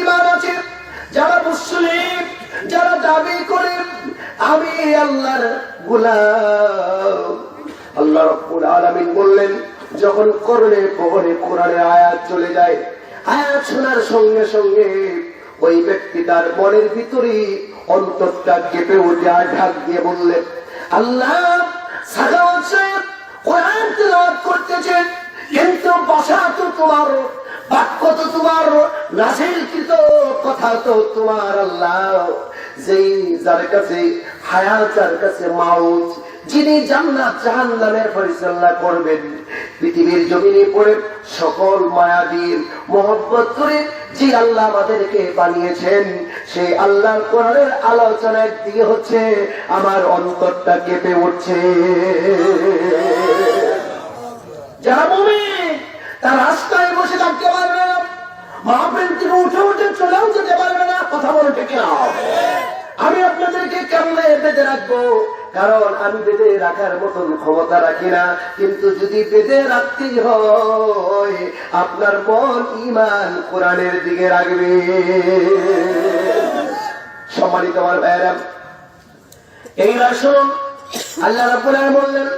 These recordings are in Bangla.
ঈমান আছে, যারা মুসলিম, যারা দাবি করে, আমি আল্লাহর আল্লাহ রাব্বুল আলামিন বললেন, যখন করলে পরে কোরআনের আয়াত চলে যায়, আয়াত শোনার সঙ্গে সঙ্গে ওই ব্যক্তি তার মনের ভিতরে অন্তরটা কেঁপে উঠে আর ঢাক দিয়ে বললেন, আল্লাহ সাজাওয়াত সাহেব কোরআন তেলাওয়াত করতেছেন, কিন্তু ভাষা তো তোমার, বাক্য তো তোমার নাসিলকৃত কথা তো তোমার আল্লাহ। যেই যার কাছে হায়াত, যার কাছে মাউচ যিনি জান্নাত জাহান্নামের পরিচালনা করবেন, পৃথিবীর জমিনে পড়ে সকল মায়াবীর মোহব্বত করে যে আল্লাহ আমাদেরকে বানিয়েছেন সেই আল্লাহর কোরআনের আলোচনার দিকে হচ্ছে আমার অন্তরটা কেঁপে উঠছে। যারা তার রাস্তায় বসে থাকতে পারবে মাহফিল থেকে উঠে উঠে চলেও যেতে পারবে না। কথা বলে আমি আপনাদেরকে কেমনে বেঁধে রাখব? কারণ আমি বেঁধে রাখার মতন ক্ষমতা রাখি না কিন্তু যদি বেঁধে রাখতেই হয় আপনার মন ইমান কোরআনের দিকে রাখবে সম্মানিত আমার ভাইয়েরা এই রাসুন আল্লাহ রাব্বুল আলামিন বললেন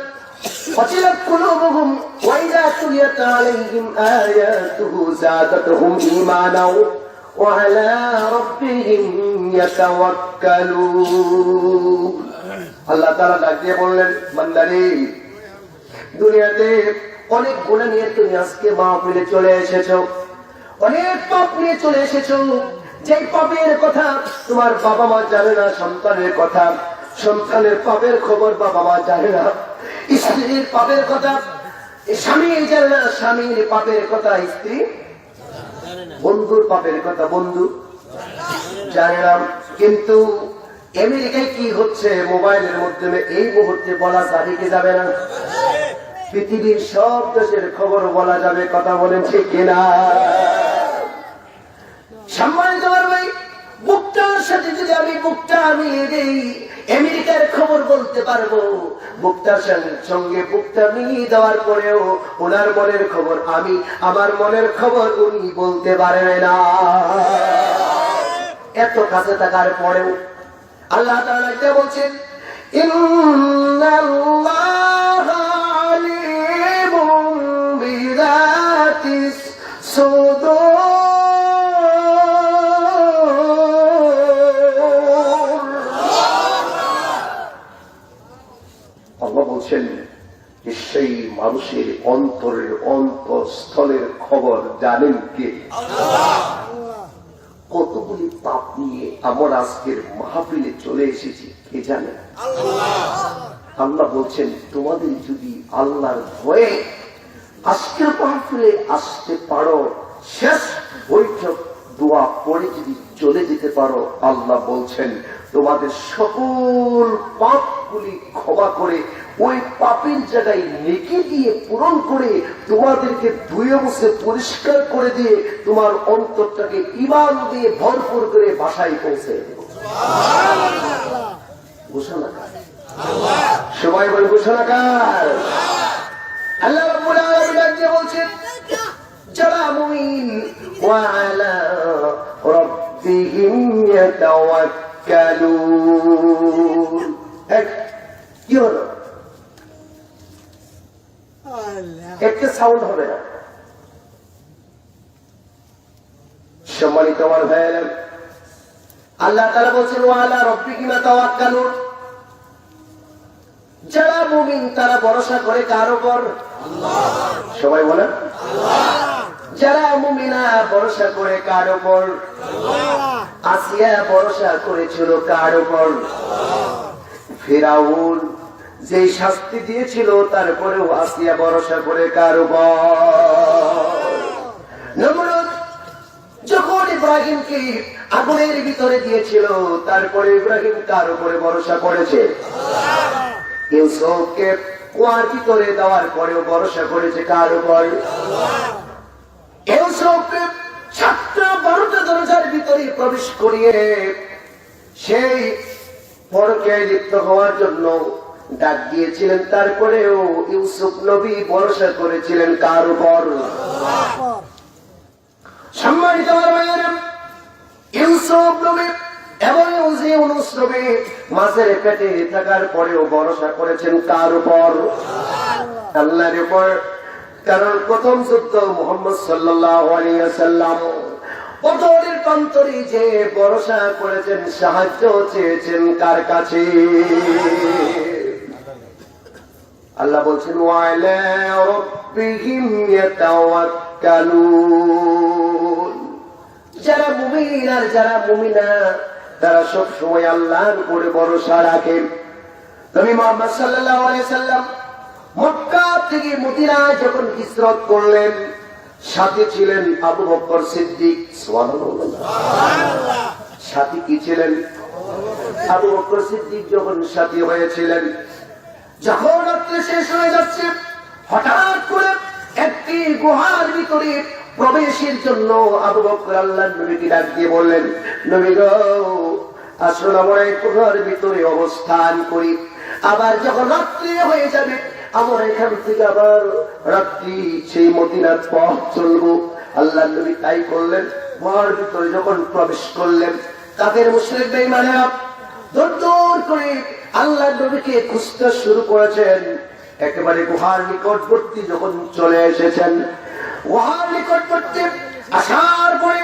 وجلت قلوبهم وإذا تليت عليهم آياته زادتهم إيمانا وعلى ربهم يتوكلون আল্লাহ তারা ডাক দিয়ে বললেন বান্দারে দুনিয়াতে অনেক গুণা নিয়ে তুমি আজকে মাহফিলে চলে এসেছ। অনেক পাপ নিয়ে চলে এসেছ। যে পাপের কথা তোমার বাবা মা জানে না, সন্তানের কথা। সন্তানের পাপের খবর বাবা মা জানে না। স্ত্রীর পাপের কথা, স্বামী জানে না, স্বামীর পাপের কথা, স্ত্রী বন্ধুর পাপের কথা, বন্ধু জানে না। কিন্তু আমেরিকায় কি হচ্ছে মোবাইলের মাধ্যমে এই মুহূর্তে বলা যাবে না? পৃথিবীর সব দেশের খবর বলা যাবে, কথা বলেন ঠিক কিনা সম্মানিত ভাই বুকটার সাথে যদি আমি মিলিয়ে দেই, আমেরিকার খবর বলতে পারব। বুকটার সঙ্গে বুকটা মিলিয়ে দেওয়ার পরেও ওনার মনের খবর আমি, আমার মনের খবর উনি বলতে পারেন না। এত কাছে থাকার পরেও আল্লাহ তাআলা এটা বলছেন ইন্নাল্লাহা আলিমুম বিযাতিস সুদূর। আল্লাহ বলছেন যে সেই মানুষের অন্তরের অন্তঃস্থলের খবর জানেন কে? কতগুলি পাপ নিয়ে আমার আজকের মাহফিলে চলে এসেছি। কে জানে? আল্লাহ। বলছেন তোমাদের যদি আল্লাহর ভয়ে আজকের মাহফিলে আসতে পারো শেষ বৈঠক দোয়া পরে যদি চলে যেতে পারো আল্লাহ বলছেন তোমাদের সকল পাপগুলি ক্ষমা করে ওই পাপের জায়গায় নেকি দিয়ে পূরণ করে তোমাদেরকে ধুয়ে বসে পরিষ্কার করে দিয়ে তোমার অন্তরটাকে ইমান দিয়ে ভরপুর করে বাসায় পৌঁছে সবাই বলে আল্লাহ রাব্বুল আলামিন আজকে বলছেন যারা মুমিন ওয়া আলা রাব্বিহিম ইয়াতাওয়াক্কালুন। এক, কি হলো? সাউন্ড হবে না। সম্মানিত আমার আল্লাহ তারা বলছেন রব্বি যারা মুমিন, তারা ভরসা করে কার উপর? সবাই বলে যারা মুমিনা ভরসা করে কার উপর? আসিয়া ভরসা করেছিল কার উপর? ফেরাউন। যে শাস্তি দিয়েছিল, তারপরেও আসিয়া ভরসা করে কার যখন ইব্রাহিমকে আগুনের ভিতরে দিয়েছিল, তারপরে ইব্রাহিম কার উপরে ভরসা করেছে? ইউসুফকে কুয়ার ভিতরে দেওয়ার পরেও ভরসা করেছে কার উপর? ইউসুফকে সাতটা বারোটা দরজার ভিতরে প্রবেশ করিয়ে সেই পরকে লিপ্ত হওয়ার জন্য ডাক দিয়েছিলেন, তারপরেও ইউসুফ নবী ভরসা করেছিলেন কার উপর? সম্মানিত ইউসুফ নবী এবং ইউনুস নবী মাছের পেটে থাকার পরেও ভরসা করেছেন কার উপর? আল্লাহর উপর। কারণ প্রথম যুদ্ধ মোহাম্মদ সাল্লাম যে ভরসা করেছেন, সাহায্য চেয়েছেন কার কাছে? আল্লাহ বলছেন যারা মুমিন আর যারা মুমিনা, তারা সব সময় আল্লাহর উপরে ভরসা রাখেন নবী মোহাম্মদ সাল্লাম মক্কা থেকে মদিনা যখন হিজরত করলেন, সাথে ছিলেন আবু বকর সিদ্দিক। সাথী কি ছিলেন? আবু বকর সিদ্দিক যখন সাথী হয়েছিলেন যখন রাত্রে শেষ হয়ে যাচ্ছে, হঠাৎ করে একটি গুহার ভিতরে প্রবেশের জন্য আবু বকর আল্লাহ নবীকে ডাক বললেন, নবী আসলে আমরা গুহার ভিতরে অবস্থান করি। আবার যখন রাত্রি হয়ে যাবে, আমরা এখান থেকে আবার রাত্রি সেই মদিনার পথ চলবো। আল্লাহ নবী তাই করলেন। গুহার ভিতরে যখন প্রবেশ করলেন তাদের মুসলিম বেইমানেরা দৌড় করে আল্লাহ নবীকে খুঁজতে শুরু করেছেন। একেবারে গুহার নিকটবর্তী যখন চলে এসেছেন গুহার নিকটবর্তী আসার পরে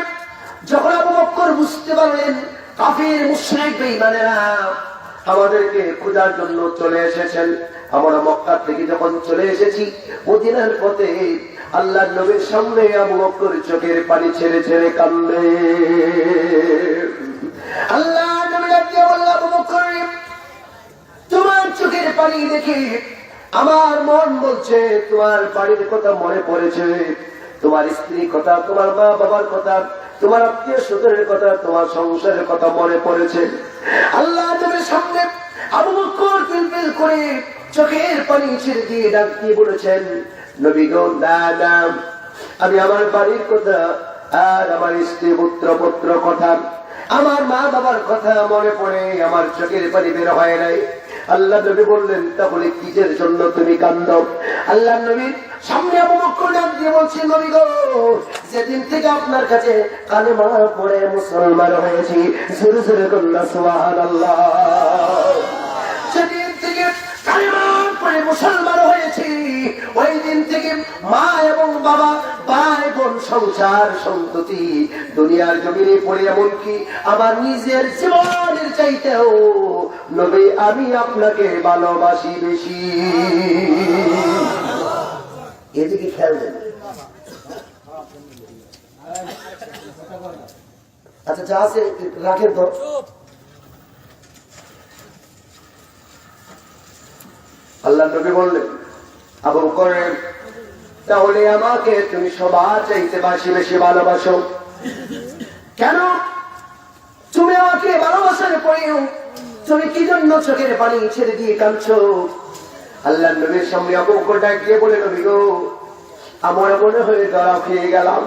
যখন আবু বুঝতে পারলেন কাফির মুশরিক বেঈমানেরা আমাদেরকে খোঁজার জন্য চলে এসেছেন। আমরা মক্কা থেকে যখন চলে এসেছি মদিনার পথে আল্লাহ নবীর সামনে আবু চোখের পানি ছেড়ে ছেড়ে কান্দে আল্লাহ নবী ডাক দিয়ে বলল, চোখের পানি দেখে আমার মন বলছে, তোমার বাড়ির কথা মনে পড়েছে। তোমার স্ত্রীর কথা, তোমার মা বাবার কথা, তোমার আত্মীয় স্বজনের কথা, তোমার সংসারের কথা মনে পড়েছে। আল্লাহ নবীর সামনে আমার মা বাবার কথা মনে পড়ে, আমার চোখের পানি বের হয় নাই। আল্লাহ নবী বললেন, তাহলে কিসের জন্য তুমি কান্দ? আল্লাহ সামনে বলছি নবী গো, যেদিন থেকে আপনার কাছে কালে মা পড়ে মুসলমান হয়েছি কন্যা সেদিন থেকে কালেমা পড়ে মুসলমান হয়েছি ওই দিন থেকে মা এবং বাবা, ভাই বোন সংসার সন্ততি। দুনিয়ার জমিনে পড়ে এমনকি আমার নিজের জীবনের চাইতেও নবী, আমি আপনাকে ভালোবাসি বেশি। এদিকে খেয়াল দেন। আচ্ছা যা আছে, রাখেন তো। আল্লাহ নবী বললেন আবু করেন। তাহলে আমাকে তুমি সবার চাইতে বাসি বেশি ভালোবাসো। কেন? তুমি আমাকে ভালোবাসার পরেও তুমি কি জন্য চোখের পানি ছেড়ে দিয়ে কাঁদছো? আল্লাহ নবীর সামনে বকর ডাক বলে, নবী গো, আমরা মনে হয়ে ধরা খেয়ে গেলাম।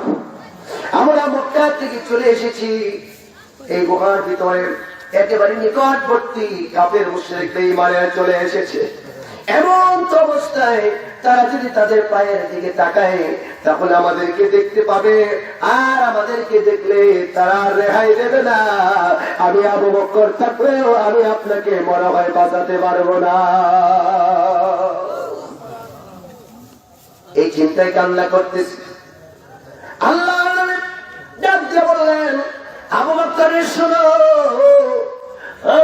আমরা মক্কা থেকে চলে এসেছি। এই গুহার ভিতরে একেবারে নিকটবর্তী কাপের মুশ্রিক বেঈমানেরা চলে এসেছে। এমন তো অবস্থায় তারা যদি তাদের পায়ের দিকে তাকায়, তাহলে আমাদেরকে দেখতে পাবে। আর আমাদেরকে দেখলে তারা রেহাই দেবে না। আমি আবু বক্কর থাকলেও আমি আপনাকে মনে হয় বাঁচাতে পারব না। এই চিন্তায় কান্না করতেছি। আল্লাহ বললেন, আবু বক্করের শোনো। ও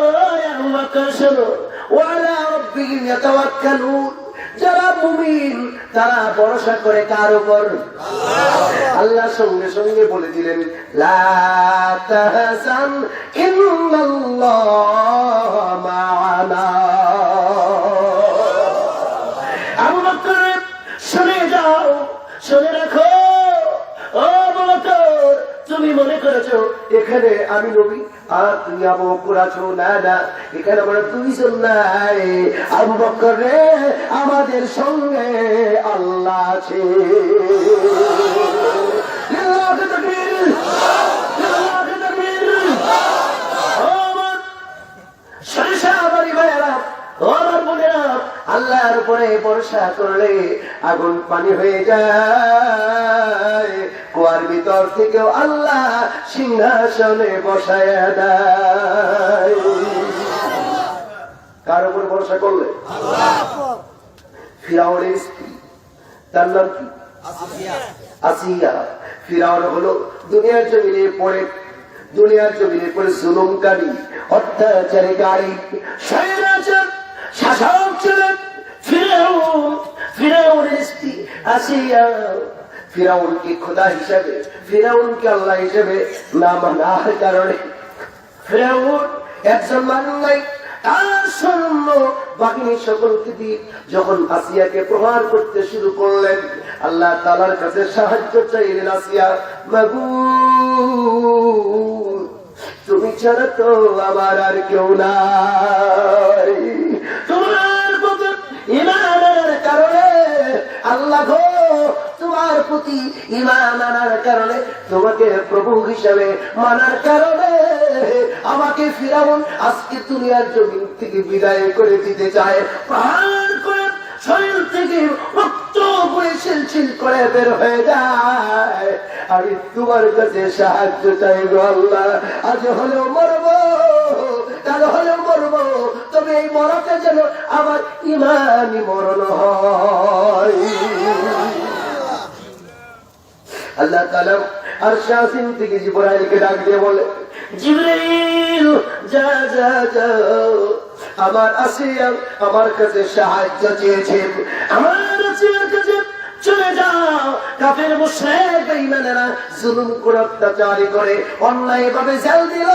আবু বক্কর শোনো। ওয়ালা রাব্বিহিম ইয়াতাওয়াক্কালুন। যারা মুমিন তারা ভরসা করে কার উপর? আল্লাহ। সঙ্গে সঙ্গে বলে দিলেন আবু বকর শুনে যাও শুনে রাখো। তুমি মনে করেছ, এখানে আমি নবী, আর তুমি আবু বকর আছো, না না, এখানে আমরা দুইজন নাই। আবু বকর রে, আমাদের সঙ্গে আল্লাহ আছে লিল্লাহি তাকবীর, লিল্লাহি তাকবীর। ও আমার সরিষা বাড়ি ভাইয়েরা ও আমার বোনেরা আল্লাহর উপরে ভরসা করলে আগুন পানি হয়ে যায়। কুয়ার ভিতর থেকেও আল্লাহ সিংহাসনে বসায় কার উপরে ভরসা করলে? ফিরাউনের তার নাম কি? আসিয়া। ফিরাউন হলো দুনিয়ার জমিনে পড়ে, দুনিয়ার জমিনে পড়ে জুলুমকারী অত্যাচারীকারী স্বৈরাচার শাসক ফিরাউন স্ত্রী আসিয়া খোদা হিসাবে আল্লাহ হিসাবে না মানার কারণে ফেরাউন একজন মানুষ নাই, তার সৈন্য বাহিনী সকলকে দিয়ে যখন আসিয়াকে প্রহার করতে শুরু করলেন, আল্লাহ তালার কাছে সাহায্য চাইলেন আসিয়া তুমি ছাড়া তো আমার আর কেউ নাই। ইমানের কারণে, আল্লাহ তোমার প্রতি ইমান আনার কারণে, তোমাকে প্রভু হিসাবে মানার কারণে, আমাকে ফিরাউন আজকে দুনিয়ার জমিন থেকে বিদায় করে দিতে চায়। পাহাড় করে, শরীর থেকে রক্ত বয়ে ছিল করে বের হয়ে যায়। আমি তোমার কাছে সাহায্য চাইব আল্লাহ, আজ হলেও মরবো। মরাতে যেন আমার ইমানি মরণ আল্লাহ তালা আর শাসিন থেকে জিবরাইলকে ডাক দিয়ে বলে, জিবরাইল, যা যা যা। আমার আসিয়াম আমার কাছে সাহায্য চেয়েছেন। আমার আসিয়ার কাছে চলে যাও। কাফের মুশরিক বেঈমানেরা জুলুম করে অত্যাচারী করে অন্যায় ভাবে জেল দিল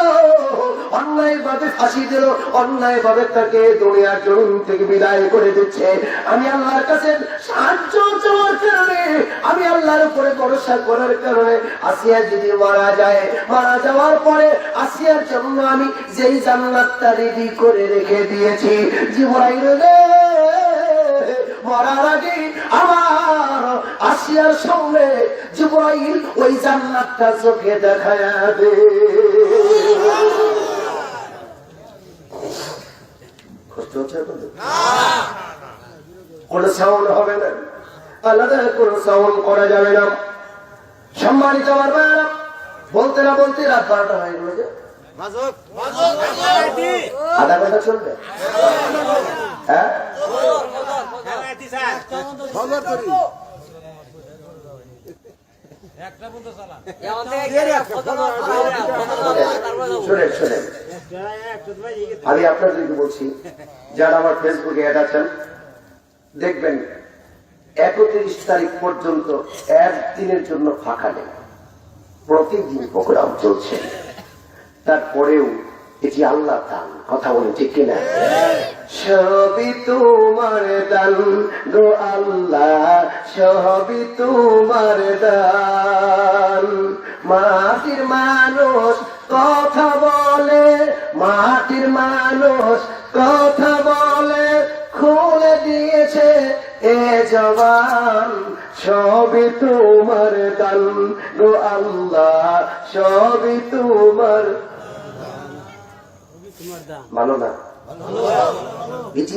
অন্যায় ভাবে ফাঁসি দিল অন্যায় ভাবে তাকে দুনিয়ার জমিন থেকে বিদায় করে দিচ্ছে। আমি আল্লাহর কাছে সাহায্য চাওয়ার কারণে, আমি আল্লাহর উপরে ভরসা করার কারণে আসিয়া যদি মারা যায়, মারা যাওয়ার পরে আসিয়ার জন্য আমি যেই জান্নাতটা রেডি করে রেখে দিয়েছি। জীবনাই রে! মরার আগে আমার আসিয়ার সঙ্গে জিব্রাইল ওই জান্নাতটা চোখে দেখায় দে। কষ্ট হচ্ছে কোনো সাউন্ড হবে না। আলাদা কোনো সাউন্ড করা যাবে না। সম্মানিত আমার ভাইয়েরা, বলতে না বলতে রাত বারোটা হয়ে গেল আধা ঘণ্টা চলবে হ্যাঁ শোনেন শোনেন আমি আপনাদেরকে বলছি যারা আমার ফেসবুকে অ্যাড আছেন দেখবেন একত্রিশ তারিখ পর্যন্ত একদিনের জন্য ফাঁকা নেই। প্রতিদিন প্রোগ্রাম চলছে। তারপরেও এটি আল্লাহ দান, কথা বলে ঠিক কিনা? সবই তোমার দান গো আল্লাহ, সবই তোমার দান।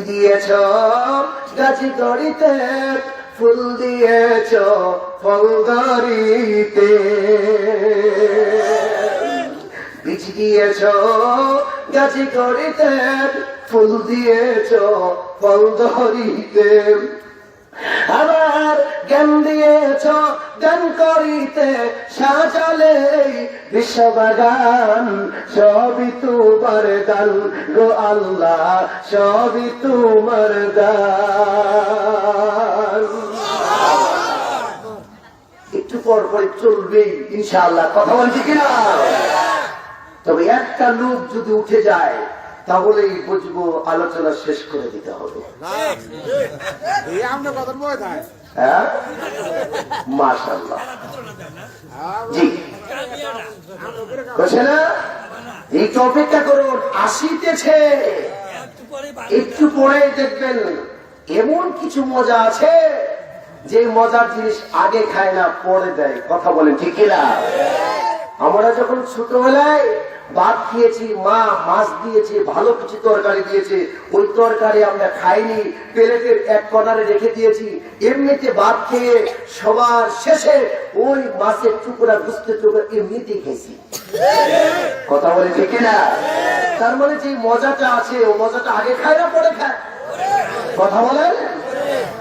দিয়েছ, গাছি তরিতে ফুল দিয়েছ, ফল গড়িতে। বীজ দিয়েছ, গাছি গড়িতে ফুল দিয়েছ, ফল ধরিতে আবার জ্ঞান দিয়েছ, জ্ঞান করিতে সাজালে বিশ্ববাগান। সবই তোমার দান গো আল্লাহ, সবই তোমার দান। একটু পর পর চলবেই ইনশাআল্লাহ। কথা বলছি কিনা? তবে একটা লোক যদি উঠে যায় তাহলেই বুঝব আলোচনা শেষ করে দিতে হবে। হ্যাঁ? মাশাল্লাহ জি। বলছে না? একটু অপেক্ষা করুন আসিতেছে। একটু পরে দেখবেন এমন কিছু মজা আছে যে মজার জিনিস আগে খায় না পরে দেয়। কথা বলেন ঠিক না আমরা যখন ছোটবেলায় ভাত খেয়েছি মা মাছ দিয়েছে, ভালো কিছু তরকারি দিয়েছে। ওই তরকারি আমরা খাইনি, প্লেটের এক কর্নারে রেখে দিয়েছি। এমনিতে ভাত খেয়ে সবার শেষে ওই মাছের টুকরা বুঝতে টুকরা এমনিতে খেয়েছি। কথা বলে ঠিক না তার মানে যে মজাটা আছে, ও মজাটা আগে খায় না পরে খায়? কথা বলেন?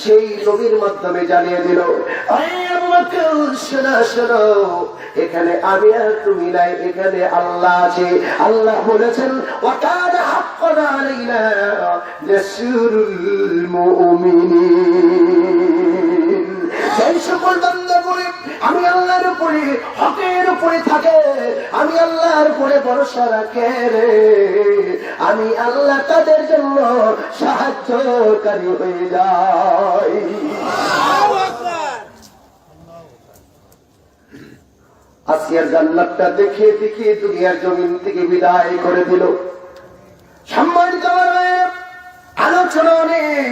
সেই নবীর মাধ্যমে জানিয়ে দিল এখানে আমি আর তুমি নাই, এখানে আল্লাহ আছে। আল্লাহ বলেছেন নাসরুল মুমিনিন। উপরে, হকের উপরে থাকে। আমি আল্লাহর উপরে ভরসা রাখে রে। আমি আল্লাহ তাদের জন্য সাহায্যকারী হয়ে যাই। আসিয়ার জান্নাতটা দেখে দেখে দুনিয়ার জমিন থেকে বিদায় করে দিল। সম্মানিত আলোচনা অনেক,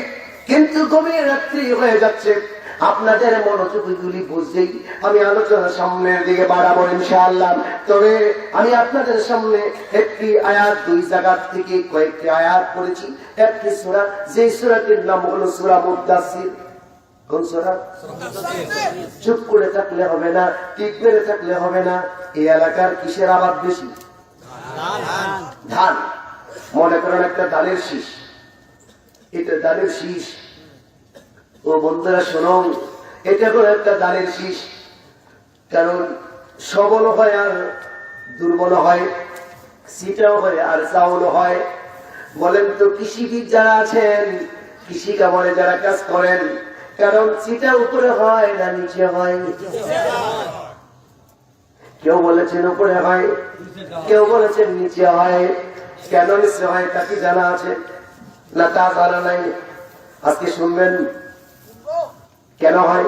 কিন্তু গভীর রাত্রি হয়ে যাচ্ছে। আপনাদের মনোযোগগুলি বুঝতেই আমি আলোচনা সামনের দিকে বাড়াবো ইনশাআল্লাহ। তবে আমি আপনাদের সামনে একটি আয়াত দুই জায়গা থেকে কয়েকটি আয়াত পড়েছি। একটি সুরা যে সুরাটির নাম হলো সুরা মুদাসির চুপ করে থাকলে হবে না টিপ মেরে থাকলে হবে না। এই এলাকার কিসের আবাদ বেশি? ধান। মনে করেন একটা ধানের শীষ। এটা ধানের শীষ। ও বন্ধুরা শোনো এটা করে একটা ধানের শীষ। কারণ সবল হয় আর দুর্বল হয়, সিটাও হয়, আর চাউল হয়। বলেন তো, কৃষিবিদ যারা আছেন কৃষি কামড়ে যারা কাজ করেন, কারণ সিটা উপরে হয় না নিচে হয়? কেউ বলেছেন উপরে হয়, কেউ বলেছেন নিচে হয়। কেন নিচে হয়, তা কি জানা আছে? না, তা জানা নাই। আজকে শুনবেন কেন হয়?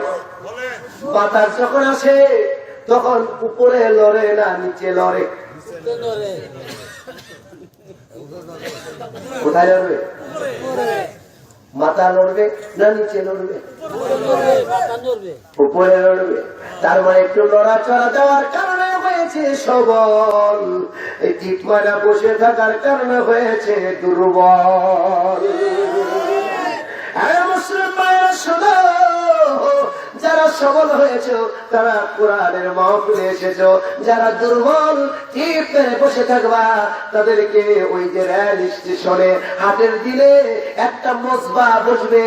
বাতাস যখন আসে তখন উপরে লড়ে না নিচে লড়ে। কোথায় লড়বে? মাথা লড়বে না নিচে লড়বে? উপরে লড়বে। তার মানে একটু লড়াচড়া দেওয়ার কারণে হয়েছে সবল। এই টিপ মারা বসে থাকার কারণে হয়েছে দুর্বল। হ্যাঁ, মুসলিম ভাইয়েরা শোনো, যারা সবল হয়েছে তারা কোরআনের মহফিলে এসেছ। যারা দুর্বল মেরে বসে থাকবা তাদেরকে ওই যে রেল স্টেশনে হাটের দিলে একটা মজবা বসবে।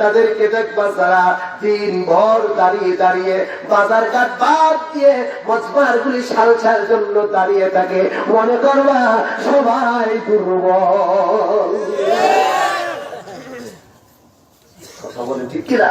তাদেরকে দেখবা যারা দিন ভর দাঁড়িয়ে দাঁড়িয়ে বাজার ঘাট বাদ দিয়ে মজবার গুলি সালসার জন্য দাঁড়িয়ে থাকে। মনে করবা সবাই দুর্বল। কথা বলে ঠিক কিনা?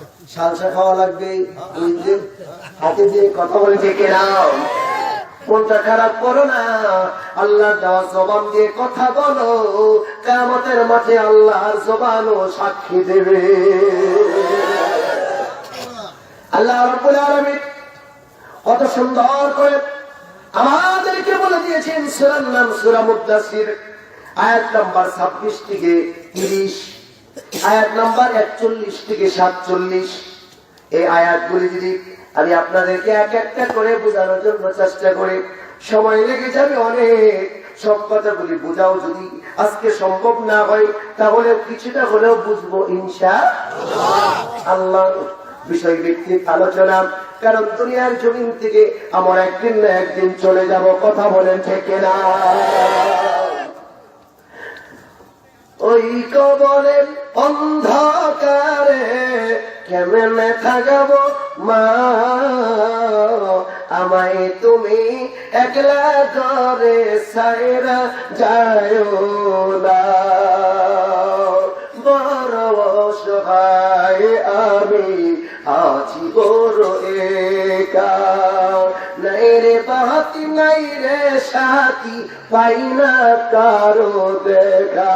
সালসা খাওয়া লাগবে হাতে দিয়ে কথা বলে ডেকে নাও। কোনটা খারাপ করো না আল্লাহ জবান দিয়ে কথা বলো। কামতের মাঠে আল্লাহর জবানও সাক্ষী দেবে। আল্লাহ কত সুন্দর করে আমাদেরকে বলে দিয়েছেন, সুরার নাম সুরা আয়াত নাম্বার ছাব্বিশ থেকে তিরিশ। আয়াত নাম্বার একচল্লিশ থেকে সাতচল্লিশ। এই আয়াতগুলি যদি আমি আপনাদেরকে এক একটা করে বোঝানোর জন্য চেষ্টা করে, সময় লেগে যাবে অনেক। সব কথাগুলি বোঝাও যদি আজকে সম্ভব না হয়, তাহলে কিছুটা হলেও বুঝব আল্লাহ। বিষয় আলোচনা। কারণ দুনিয়ার জমিন থেকে আমার একদিন না একদিন চলে যাব, কথা বলেন থেকে না ওই কবরে অন্ধকারে কেমনে থাকব মা? আমায় তুমি একলা করে সাইরা যায় না। বড় অসহায় আমি আছি বড় একা নাই রে বাতি নাই রে সাথী পাই কারও দেখা?